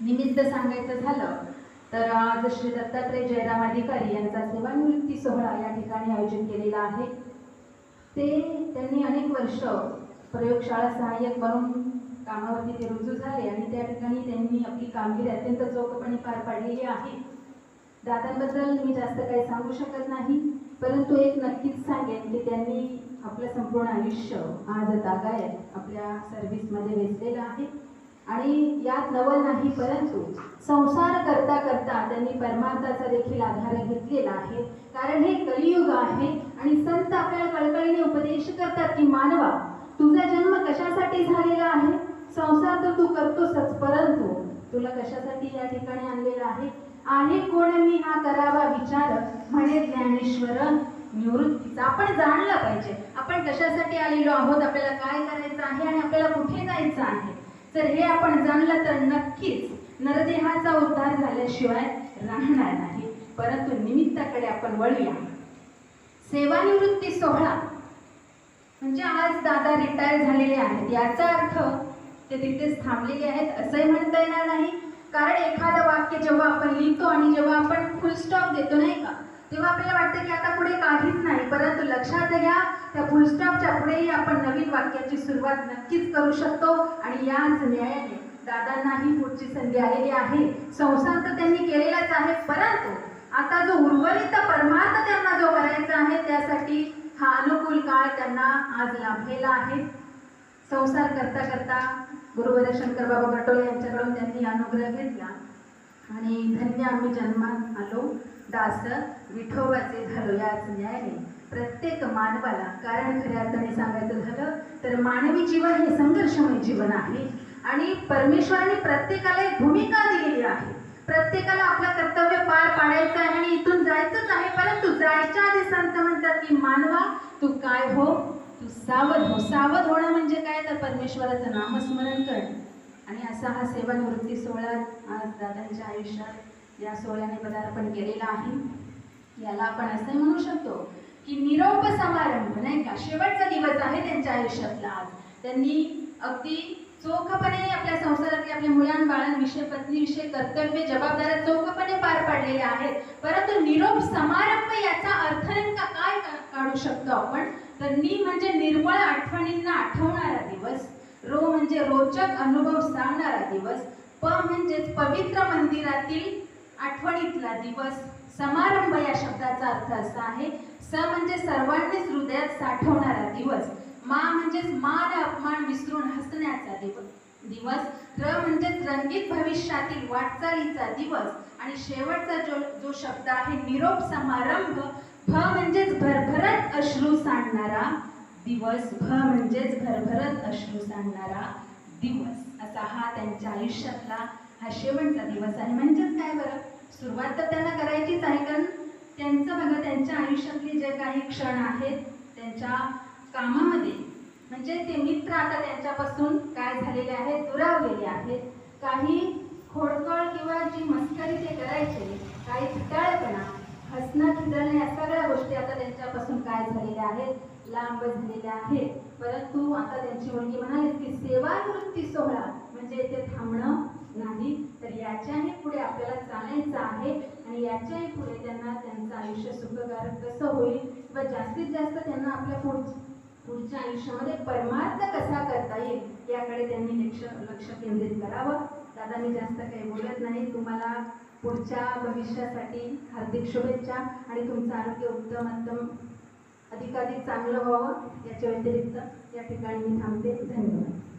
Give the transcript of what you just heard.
निमित्त सांगायचं झालं तर आज श्री दत्तात्रय जयराम अधिकारी यांचा सेवानिवृत्ती सोहळा या ठिकाणी आयोजन केलेला आहे. ते त्यांनी अनेक वर्ष प्रयोगशाळा सहाय्यक म्हणून कामावरती ते रुजू झाले आणि त्या ठिकाणी त्यांनी आपली कामगिरी अत्यंत चोखपणे पार पाडलेली आहे. दादांबद्दल मी जास्त काही सांगू शकत नाही परंतु एक नक्कीच सांगेन की त्यांनी आपलं संपूर्ण आयुष्य आज दागायत आपल्या सर्व्हिसमध्ये वेचलेलं आहे. आणि यात नवल नाही परंतु संसार करता करता त्यांनी परमार्थाचा देखील आधार घेतलेला आहे. कारण हे कलियुग आहे आणि संत आपल्याला कळकळीने उपदेश करतात की मानवा तुझा जन्म कशासाठी झालेला आहे? संसार तर तू करतोसच परंतु तुला कशासाठी या ठिकाणी आणलेला आहे? आहे कोण? मी हा करावा विचार म्हणे ज्ञानेश्वर. निवृत्तीचा आपण जाणलं पाहिजे. आपण कशासाठी आलेलो आहोत? आपल्याला काय करायचं आहे आणि आपल्याला कुठे जायचं आहे? तर हे आपण जाणलं तर नक्कीच नरदेहाचा उद्धार झाल्याशिवाय राहणार नाही. परंतु निमित्ताकडे आपण वळूया. सेवानिवृत्ती सोहळा. म्हणजे आज दादा रिटायर झालेले आहेत. याचा अर्थ ते तिथेच थांबलेले आहेत असंही म्हणता येणार नाही. कारण एखादं वाक्य जेव्हा आपण लिहितो आणि जेव्हा आपण फुल स्टॉप देतो ना का तेव्हा आपल्याला वाटतं की आता पुढे काहीच नाही. परंतु लक्षात घ्या त्या फुलस्टॉपच्या पुढेही आपण नवीन वाक्याची सुरुवात नक्कीच करू शकतो. आणि याच न्यायाने दादांनाही पुढची संधी आलेली आहे. संसार तर त्यांनी केलेलाच आहे परंतु आता जो उर्वरित परमार्थ त्यांना जो करायचा आहे त्यासाठी हा अनुकूल काळ त्यांना आज लाभलेला आहे. संसार करता करता गुरुवर शंकर बाबा गटोळे यांच्याकडून त्यांनी अनुग्रह घेतला. आणि धन्य आम्ही जन्मात आलो. दास विठोबाचे झालो याच न्यायाने प्रत्येक मानवाला कारण खऱ्या अर्थाने सांगायचं झालं तर मानवी जीवन हे संघर्षमय जीवन आहे. आणि परमेश्वराने प्रत्येकाला एक भूमिका दिलेली आहे. प्रत्येकाला आपलं कर्तव्य पार पाडायचं आहे आणि इथून जायचंच आहे परंतु जायच्या आधी संत म्हणतात की मानवा तू काय हो? तू सावध हो. सावध होणं म्हणजे काय? तर परमेश्वराचं नामस्मरण करणं. आणि असा हा सेवानिवृत्ती सोहळा आज दादांच्या आयुष्यात या सोहळ्याने पदार्पण केलेला आहे. याला आपण असंही म्हणू शकतो की निरोप समारंभ नाही का? शेवटचा दिवस आहे त्यांच्या आयुष्यातला आज. त्यांनी अगदी चोखपणे आपल्या संसारातले आपल्या मुलांबाळांविषयी पत्नीविषयी कर्तव्य जबाबदाऱ्या चोखपणे पार पाडलेल्या आहेत. परंतु निरोप समारंभ याचा अर्थ नेमका काय काढू शकतो आपण? तर मी म्हणजे निर्मळ आठवणींना आठवणारा दिवस. रो म्हणजे रोचक अनुभव सांगणारा दिवस प म्हणजेच पवित्र मंदिरातील आठवणीतला दिवस. समारंभ या शब्दाचा अर्थ असा आहे स म्हणजे सर्वांनीच हृदयात साठवणारा दिवस. मा म्हणजेच मान अपमान विसरून हसण्याचा दिवस दिवस. र म्हणजेच रंगीत भविष्यातील वाटचालीचा दिवस. आणि शेवटचा जो जो शब्द आहे निरोप समारंभ भ म्हणजेच भरभरत अश्रू सांडणारा दिवस भ म्हणजेच भरभरत अश्रू सांडणारा दिवस. असा हा त्यांच्या आयुष्यातला हा शेवटचा दिवस आहे. म्हणजेच काय बरं? सुरुवात तर त्यांना करायचीच आहे कारण त्यांचं बघा त्यांच्या आयुष्यातले जे काही क्षण आहेत त्यांच्या कामामध्ये म्हणजे ते मित्र आता त्यांच्यापासून काय झालेले आहेत दुरावलेले आहेत. काही खोडकळ किंवा जी मस्करी ते करायचे काही खिटाळपणा हसणं खिदळणे या सगळ्या गोष्टी आता त्यांच्यापासून काय झालेल्या आहेत? लांब झालेल्या आहेत. परंतु आता त्यांची मुलगी म्हणाली की सेवानिवृत्ती सोहळा म्हणजे ते थांबणं नाही तर याच्याही पुढे आपल्याला चालायचं आहे आणि याच्याही पुढे त्यांना त्यांचं आयुष्य सुखकारक कसं होईल व जास्तीत जास्त त्यांना आपल्या पुढ पुढच्या आयुष्यामध्ये परमार्थ कसा करता येईल याकडे त्यांनी लक्ष लक्ष केंद्रित करावं. दादा मी जास्त काही बोलत नाही. तुम्हाला पुढच्या भविष्यासाठी हार्दिक शुभेच्छा आणि तुमचं आरोग्य उत्तम उत्तम अधिकाधिक चांगलं व्हावं याच्या व्यतिरिक्त या ठिकाणी मी थांबते. धन्यवाद.